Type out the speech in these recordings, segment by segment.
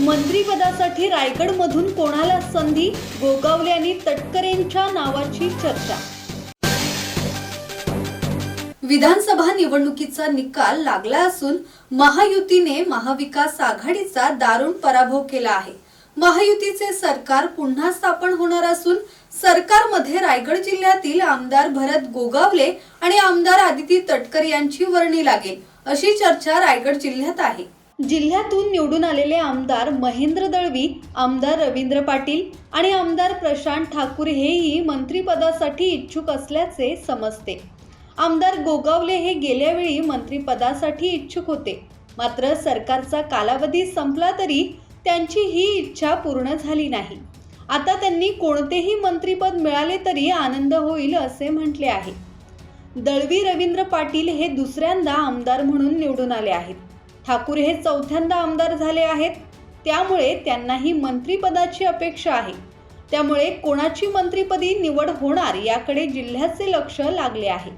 मंत्रीपदासाठी रायगडमधून कोणाला संधी? गोगावले आणि तटकरेंच्या नावाची चर्चा. विधानसभा निवडणुकीचा निकाल लागला असून महायुतीने महाविकास आघाडीचा दारुण पराभव केला आहे. महायुतीचे सरकार पुन्हा स्थापन होणार असून सरकारमध्ये रायगड जिल्ह्यातील आमदार भरत गोगावले आणि आमदार आदिती तटकर यांची वर्णी लागेल अशी चर्चा रायगड जिल्ह्यात आहे. जिल्ह्यातून निवडून आलेले आमदार महेंद्र दळवी आमदार रवींद्र पाटील आणि आमदार प्रशांत ठाकूर हेही मंत्रिपदासाठी इच्छुक असल्याचे समजते. आमदार गोगावले हे गेल्या वेळी मंत्रिपदासाठी इच्छुक होते. मात्र सरकारचा कालावधी संपला तरी त्यांची ही इच्छा पूर्ण झाली नाही. आता त्यांनी कोणतेही मंत्रिपद मिळाले तरी आनंद होईल असे म्हटले आहे. दळवी रवींद्र पाटील हे दुसऱ्यांदा आमदार म्हणून निवडून आले आहेत. ठाकूर हे चौथ्यांदा आमदार झाले आहेत. त्यामुळे त्यांनाही मंत्रिपदाची अपेक्षा आहे. त्यामुळे कोणाची मंत्रिपदी निवड होणार याकडे जिल्ह्याचे लक्ष लागले आहे.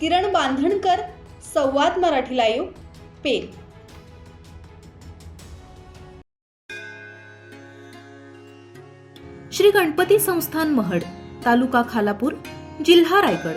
किरण बांधणकर संवाद मराठी लाईव्ह पे श्री गणपती संस्थान महड तालुका खालापूर जिल्हा रायगड.